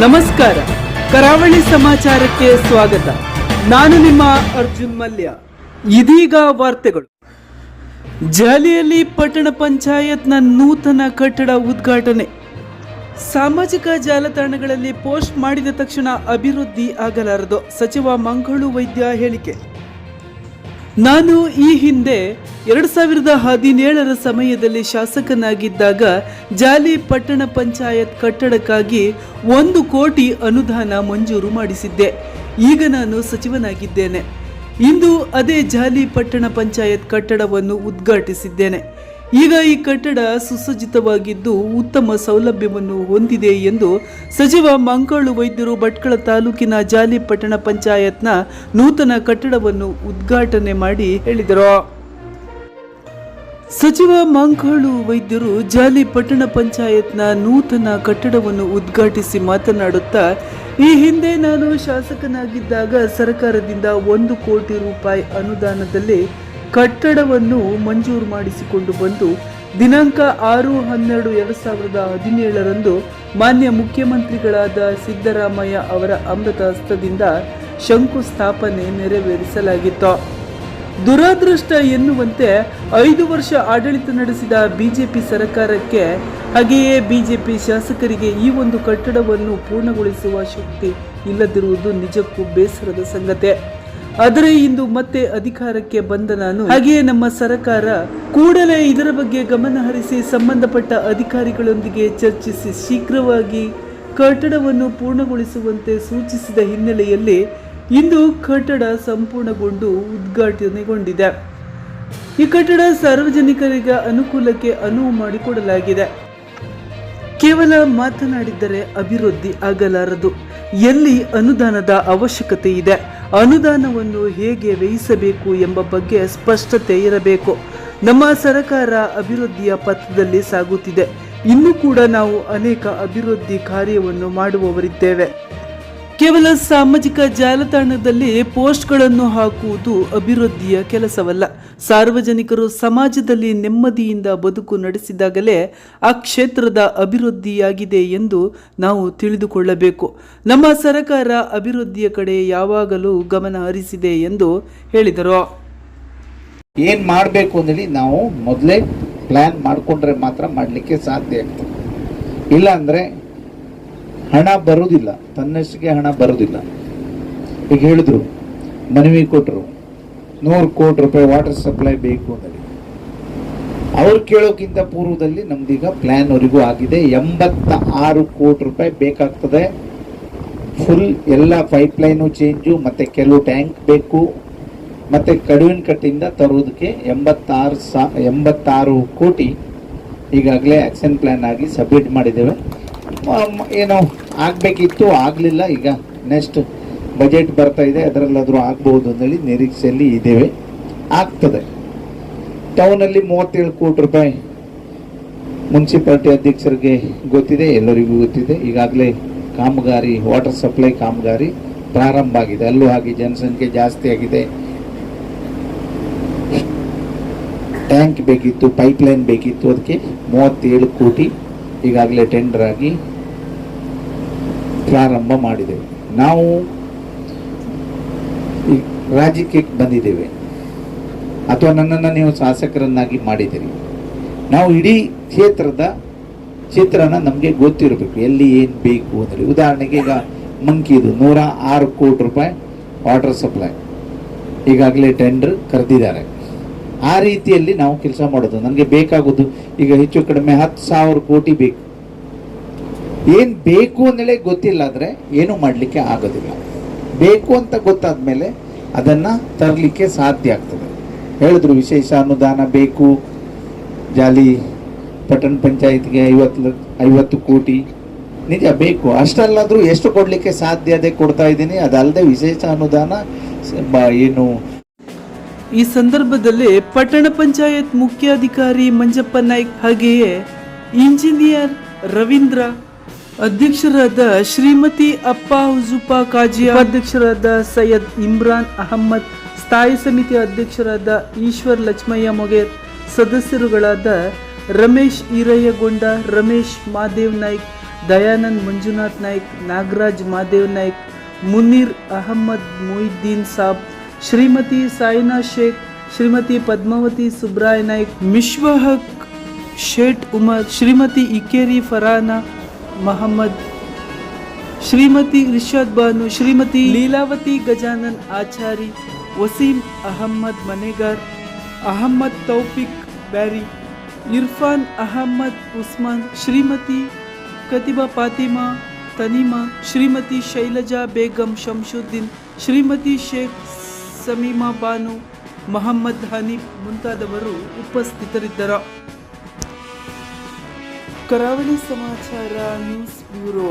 ನಮಸ್ಕಾರ. ಕರಾವಳಿ ಸಮಾಚಾರಕ್ಕೆ ಸ್ವಾಗತ. ನಾನು ನಿಮ್ಮ ಅರ್ಜುನ್ ಮಲ್ಯ. ಇದೀಗ ವಾರ್ತೆಗಳು. ಜಾಲಿಯಲ್ಲಿ ಪಟ್ಟಣ ಪಂಚಾಯತ್ನ ನೂತನ ಕಟ್ಟಡ ಉದ್ಘಾಟನೆ. ಸಾಮಾಜಿಕ ಜಾಲತಾಣಗಳಲ್ಲಿ ಪೋಸ್ಟ್ ಮಾಡಿದ ತಕ್ಷಣ ಅಭಿವೃದ್ಧಿ ಆಗಲಾರದು. ಸಚಿವ ಮಂಗಳೂ ವೈದ್ಯ ಹೇಳಿಕೆ. ನಾನು ಈ ಹಿಂದೆ ಎರಡು ಸಾವಿರದ ಹದಿನೇಳರ ಸಮಯದಲ್ಲಿ ಶಾಸಕನಾಗಿದ್ದಾಗ ಜಾಲಿ ಪಟ್ಟಣ ಪಂಚಾಯತ್ ಕಟ್ಟಡಕ್ಕಾಗಿ ಒಂದು ಕೋಟಿ ಅನುದಾನ ಮಂಜೂರು ಮಾಡಿಸಿದ್ದೆ. ಈಗ ನಾನು ಸಚಿವನಾಗಿದ್ದೇನೆ. ಇಂದು ಅದೇ ಜಾಲಿ ಪಟ್ಟಣ ಪಂಚಾಯತ್ ಕಟ್ಟಡವನ್ನು ಉದ್ಘಾಟಿಸಿದ್ದೇನೆ. ಈಗ ಈ ಕಟ್ಟಡ ಸುಸಜ್ಜಿತವಾಗಿದ್ದು ಉತ್ತಮ ಸೌಲಭ್ಯವನ್ನು ಹೊಂದಿದೆ ಎಂದು ಸಚಿವ ಮಂಕಾಳು ವೈದ್ಯರು ಭಟ್ಕಳ ತಾಲೂಕಿನ ಜಾಲಿ ಪಟ್ಟಣ ಪಂಚಾಯತ್ನ ನೂತನ ಕಟ್ಟಡವನ್ನು ಉದ್ಘಾಟನೆ ಮಾಡಿ ಹೇಳಿದರು. ಸಚಿವ ಮಂಕಾಳು ವೈದ್ಯರು ಜಾಲಿ ಪಟ್ಟಣ ಪಂಚಾಯತ್ನ ನೂತನ ಕಟ್ಟಡವನ್ನು ಉದ್ಘಾಟಿಸಿ ಮಾತನಾಡುತ್ತಾ, ಈ ಹಿಂದೆ ನಾನು ಶಾಸಕನಾಗಿದ್ದಾಗ ಸರ್ಕಾರದಿಂದ ಒಂದು ಕೋಟಿ ರೂಪಾಯಿ ಅನುದಾನದಲ್ಲಿ ಕಟ್ಟಡವನ್ನು ಮಂಜೂರು ಮಾಡಿಸಿಕೊಂಡು ಬಂದು ದಿನಾಂಕ ಆರು ಹನ್ನೆರಡು ಎರಡು ಸಾವಿರದ ಹದಿನೇಳರಂದು ಮಾನ್ಯ ಮುಖ್ಯಮಂತ್ರಿಗಳಾದ ಸಿದ್ದರಾಮಯ್ಯ ಅವರ ಅಮೃತ ಹಸ್ತದಿಂದ ಶಂಕುಸ್ಥಾಪನೆ ನೆರವೇರಿಸಲಾಗಿತ್ತು. ದುರಾದೃಷ್ಟ ಎನ್ನುವಂತೆ ಐದು ವರ್ಷ ಆಡಳಿತ ನಡೆಸಿದ ಬಿಜೆಪಿ ಸರ್ಕಾರಕ್ಕೆ ಹಾಗೆಯೇ ಬಿಜೆಪಿ ಶಾಸಕರಿಗೆ ಈ ಒಂದು ಕಟ್ಟಡವನ್ನು ಪೂರ್ಣಗೊಳಿಸುವ ಶಕ್ತಿ ಇಲ್ಲದಿರುವುದು ನಿಜಕ್ಕೂ ಬೇಸರದ ಸಂಗತಿ. ಆದರೆ ಇಂದು ಮತ್ತೆ ಅಧಿಕಾರಕ್ಕೆ ಬಂದ ನಾನು. ಹಾಗೆಯೇ ನಮ್ಮ ಸರ್ಕಾರ ಕೂಡಲೇ ಇದರ ಬಗ್ಗೆ ಗಮನ ಹರಿಸಿ ಸಂಬಂಧಪಟ್ಟ ಅಧಿಕಾರಿಗಳೊಂದಿಗೆ ಚರ್ಚಿಸಿ ಶೀಘ್ರವಾಗಿ ಕಟ್ಟಡವನ್ನು ಪೂರ್ಣಗೊಳಿಸುವಂತೆ ಸೂಚಿಸಿದ ಹಿನ್ನೆಲೆಯಲ್ಲಿ ಇಂದು ಕಟ್ಟಡ ಸಂಪೂರ್ಣಗೊಂಡು ಉದ್ಘಾಟನೆಗೊಂಡಿದೆ. ಈ ಕಟ್ಟಡ ಸಾರ್ವಜನಿಕರಿಗೆ ಅನುಕೂಲಕ್ಕೆ ಅನುವು ಮಾಡಿಕೊಡಲಾಗಿದೆ. ಕೇವಲ ಮಾತನಾಡಿದರೆ ಅಭಿವೃದ್ಧಿ ಆಗಲಾರದು. ಎಲ್ಲಿ ಅನುದಾನದ ಅವಶ್ಯಕತೆ ಇದೆ? ಅನುದಾನವನ್ನು ಹೇಗೆ ವ್ಯಯಿಸಬೇಕು ಎಂಬ ಬಗ್ಗೆ ಸ್ಪಷ್ಟತೆ ಇರಬೇಕು. ನಮ್ಮ ಸರಕಾರ ಅಭಿವೃದ್ಧಿಯ ಪಥದಲ್ಲಿ ಸಾಗುತ್ತಿದೆ. ಇನ್ನೂ ಕೂಡ ನಾವು ಅನೇಕ ಅಭಿವೃದ್ಧಿ ಕಾರ್ಯವನ್ನು ಮಾಡುವವರಿದ್ದೇವೆ. ಕೇವಲ ಸಾಮಾಜಿಕ ಜಾಲತಾಣದಲ್ಲಿ ಪೋಸ್ಟ್ಗಳನ್ನು ಹಾಕುವುದು ಅಭಿವೃದ್ಧಿಯ ಕೆಲಸವಲ್ಲ. ಸಾರ್ವಜನಿಕರು ಸಮಾಜದಲ್ಲಿ ನೆಮ್ಮದಿಯಿಂದ ಬದುಕು ನಡೆಸಿದಾಗಲೇ ಆ ಕ್ಷೇತ್ರದ ಅಭಿವೃದ್ಧಿಯಾಗಿದೆ ಎಂದು ನಾವು ತಿಳಿದುಕೊಳ್ಳಬೇಕು. ನಮ್ಮ ಸರ್ಕಾರ ಅಭಿವೃದ್ಧಿಯ ಕಡೆ ಯಾವಾಗಲೂ ಗಮನ ಹರಿಸಿದೆ ಎಂದು ಹೇಳಿದರು. ಏನ್ ಮಾಡಬೇಕು ಅಂದೇಳಿ ನಾವು ಮೊದಲೇ ಪ್ಲಾನ್ ಮಾಡಿಕೊಂಡ್ರೆ ಮಾತ್ರ ಮಾಡಲಿಕ್ಕೆ ಸಾಧ್ಯ ಆಗ್ತದೆ. ಇಲ್ಲ ಅಂದ್ರೆ ಹಣ ಬರುವುದಿಲ್ಲ ತನ್ನಷ್ಟಿಗೆ ಹಣ ಬರುವುದಿಲ್ಲ ಈಗ ಹೇಳಿದ್ರು, ಮನವಿ ಕೊಟ್ಟರು ನೂರು ಕೋಟಿ ರೂಪಾಯಿ ವಾಟರ್ ಸಪ್ಲೈ ಬೇಕು ಅಂತ ಅವ್ರು ಕೇಳೋಕ್ಕಿಂತ ಪೂರ್ವದಲ್ಲಿ ನಮ್ದೀಗ ಪ್ಲಾನ್ ಅವರಿಗೂ ಆಗಿದೆ. ಎಂಬತ್ತ ಆರು ಕೋಟಿ ರೂಪಾಯಿ ಬೇಕಾಗ್ತದೆ. ಫುಲ್ ಎಲ್ಲ ಪೈಪ್ ಲೈನು ಚೇಂಜು ಮತ್ತೆ ಕೆಲವು ಟ್ಯಾಂಕ್ ಬೇಕು. ಮತ್ತೆ ಕಡುವಿನ ಕಟ್ಟಿಂದ ತರೋದಕ್ಕೆ ಎಂಬತ್ತಾರು ಸಾ, ಎಂಬತ್ತಾರು ಕೋಟಿ ಈಗಾಗಲೇ ಆಕ್ಷನ್ ಪ್ಲಾನ್ ಆಗಿ ಸಬ್ಮಿಟ್ ಮಾಡಿದ್ದೇವೆ. ಏನೋ ಆಗಬೇಕಿತ್ತು, ಆಗಲಿಲ್ಲ. ಈಗ ನೆಕ್ಸ್ಟ್ ಬಜೆಟ್ ಬರ್ತಾ ಇದೆ. ಅದರಲ್ಲಾದರೂ ಆಗ್ಬೋದು ಅಂತೇಳಿ ನಿರೀಕ್ಷೆಯಲ್ಲಿ ಇದ್ದೇವೆ. ಆಗ್ತದೆ. ಟೌನಲ್ಲಿ ಮೂವತ್ತೇಳು ಕೋಟಿ ರೂಪಾಯಿ ಮುನ್ಸಿಪಾಲ್ಟಿ ಅಧ್ಯಕ್ಷರಿಗೆ ಗೊತ್ತಿದೆ, ಎಲ್ಲರಿಗೂ ಗೊತ್ತಿದೆ. ಈಗಾಗಲೇ ಕಾಮಗಾರಿ ವಾಟರ್ ಸಪ್ಲೈ ಕಾಮಗಾರಿ ಪ್ರಾರಂಭ ಆಗಿದೆ. ಅಲ್ಲೂ ಹಾಗೆ ಜನಸಂಖ್ಯೆ ಜಾಸ್ತಿ ಆಗಿದೆ. ಟ್ಯಾಂಕ್ ಬೇಕಿತ್ತು ಪೈಪ್ಲೈನ್ ಬೇಕಿತ್ತು. ಅದಕ್ಕೆ ಮೂವತ್ತೇಳು ಕೋಟಿ ಈಗಾಗಲೇ ಟೆಂಡರ್ ಆಗಿ ಪ್ರಾರಂಭ ಮಾಡಿದ್ದೇವೆ ನಾವು ಈ ರಾಜ್ಯಕ್ಕೆ ಬಂದಿದ್ದೇವೆ. ಅಥವಾ ನನ್ನನ್ನು ನೀವು ಶಾಸಕರನ್ನಾಗಿ ಮಾಡಿದ್ದೀರಿ. ನಾವು ಇಡೀ ಕ್ಷೇತ್ರದ ಚಿತ್ರಣ ನಮಗೆ ಗೊತ್ತಿರಬೇಕು. ಎಲ್ಲಿ ಏನು ಬೇಕು ಅಂದರೆ ಉದಾಹರಣೆಗೆ ಈಗ ಮಂಕಿದು ನೂರ ಆರು ಕೋಟಿ ರೂಪಾಯಿ ವಾಟರ್ ಸಪ್ಲೈ ಈಗಾಗಲೇ ಟೆಂಡರ್ ಕರೆದಿದ್ದಾರೆ. ಆ ರೀತಿಯಲ್ಲಿ ನಾವು ಕೆಲಸ ಮಾಡೋದು. ನನಗೆ ಬೇಕಾಗೋದು ಈಗ ಹೆಚ್ಚು ಕಡಿಮೆ ಹತ್ತು ಸಾವಿರ ಕೋಟಿ ಬೇಕು. ಏನು ಬೇಕು ಅಂದೇಳಿ ಗೊತ್ತಿಲ್ಲ ಆದರೆ ಏನು ಮಾಡಲಿಕ್ಕೆ ಆಗೋದಿಲ್ಲ. ಬೇಕು ಅಂತ ಗೊತ್ತಾದ ಮೇಲೆ ಅದನ್ನು ತರಲಿಕ್ಕೆ ಸಾಧ್ಯ ಆಗ್ತದೆ. ಹೇಳಿದ್ರು ವಿಶೇಷ ಅನುದಾನ ಬೇಕು. ಜಾಲಿ ಪಟ್ಟಣ ಪಂಚಾಯತ್ಗೆ ಐವತ್ತು ಐವತ್ತು ಕೋಟಿ. ನಿಜ ಬೇಕು. ಅಷ್ಟಲ್ಲಾದರೂ ಎಷ್ಟು ಕೊಡಲಿಕ್ಕೆ ಸಾಧ್ಯ ಅದೇ ಕೊಡ್ತಾ ಇದ್ದೀನಿ. ಅದಲ್ಲದೆ ವಿಶೇಷ ಅನುದಾನ ಏನು ಈ ಸಂದರ್ಭದಲ್ಲಿ ಪಟ್ಟಣ ಪಂಚಾಯತ್ ಮುಖ್ಯಾಧಿಕಾರಿ ಮಂಜಪ್ಪ ನಾಯ್ಕ್ ಹಾಗೆಯೇ ಇಂಜಿನಿಯರ್ ರವೀಂದ್ರ, ಅಧ್ಯಕ್ಷರಾದ ಶ್ರೀಮತಿ ಅಪ್ಪ ಹುಜುಪಾ ಕಾಜಿ ಅಧ್ಯಕ್ಷರಾದ ಸೈಯದ್ ಇಮ್ರಾನ್ ಅಹಮ್ಮದ್, ಸ್ಥಾಯಿ ಸಮಿತಿ ಅಧ್ಯಕ್ಷರಾದ ಈಶ್ವರ್ ಲಕ್ಷ್ಮಯ್ಯ ಮೊಗೇರ್, ಸದಸ್ಯರುಗಳಾದ ರಮೇಶ್ ಈರಯ್ಯಗೊಂಡ, ರಮೇಶ್ ಮಾದೇವ್ ನಾಯ್ಕ್, ದಯಾನಂದ್ ಮಂಜುನಾಥ್ ನಾಯ್ಕ್, ನಾಗರಾಜ್ ಮಾದೇವ್ ನಾಯ್ಕ್, ಮುನೀರ್ ಅಹಮ್ಮದ್ ಮೊಯ್ದೀನ್ ಸಾಬ್ श्रीमती साइना शेख, श्रीमती पद्मावती सुब्राय नाइक मिश्वहक शेठ उमर श्रीमती इकेरी फराना, मोहम्मद, श्रीमती इर्शाद बानो, श्रीमती लीलावती गजानन आचारी, वसीम अहमद मनेगर, अहमद तौफिक बैरी, इरफान अहमद उस्मान, श्रीमती कतिबा फातिमा तनीमा, श्रीमती शैलजा बेगम शमशुद्दीन, श्रीमती शेख ಸಮೀಮಾ ಬಾನು ಮೊಹಮ್ಮದ್ ಹನೀಫ್ ಮುಂತಾದವರು ಉಪಸ್ಥಿತರಿದ್ದರು. ಕರಾವಳಿ ಸಮಾಚಾರ ನ್ಯೂಸ್ ಬ್ಯೂರೋ.